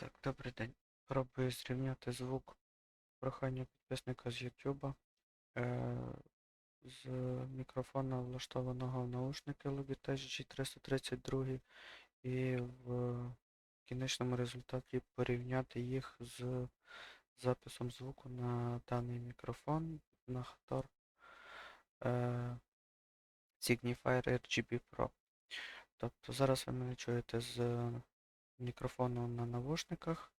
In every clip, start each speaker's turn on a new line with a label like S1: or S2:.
S1: Так, добрий день. Пробую зрівняти звук прохання підписника з YouTube е, з мікрофона, влаштованого в наушники Logitech G332 і в кінечному результаті порівняти їх з записом звуку на даний мікрофон на Hator е, Signifier RGB Pro. Тобто зараз ви мене чуєте з мікрофону на навушниках.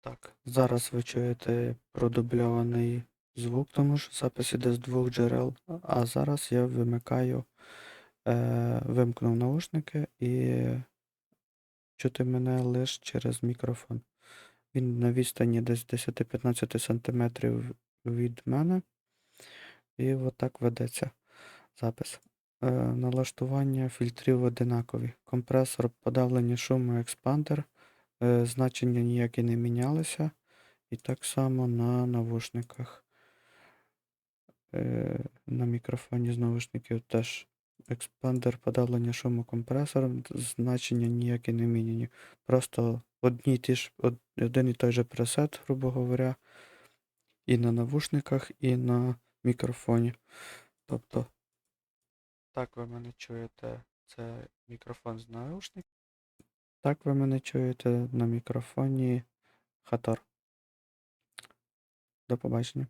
S1: Так, зараз ви чуєте продубльований звук, тому що запис іде з двох джерел. А зараз я вимикаю, е, вимкнув наушники і чути мене лише через мікрофон. Він на відстані десь 10-15 см від мене. І отак ведеться запис. Е, налаштування фільтрів одинакові. Компресор, подавлення шуму, експандер. Е, значення ніякі не мінялися. І так само на навушниках. Е, на мікрофоні з навушників теж експандер, подавлення шуму, компресор. Значення ніякі не міняні. Просто одні ті ж, один і той же пресет, грубо говоря, і на навушниках, і на мікрофоні. Тобто так ви мене чуєте, це мікрофон з наушників. Так ви мене чуєте на мікрофоні Хатор. До побачення.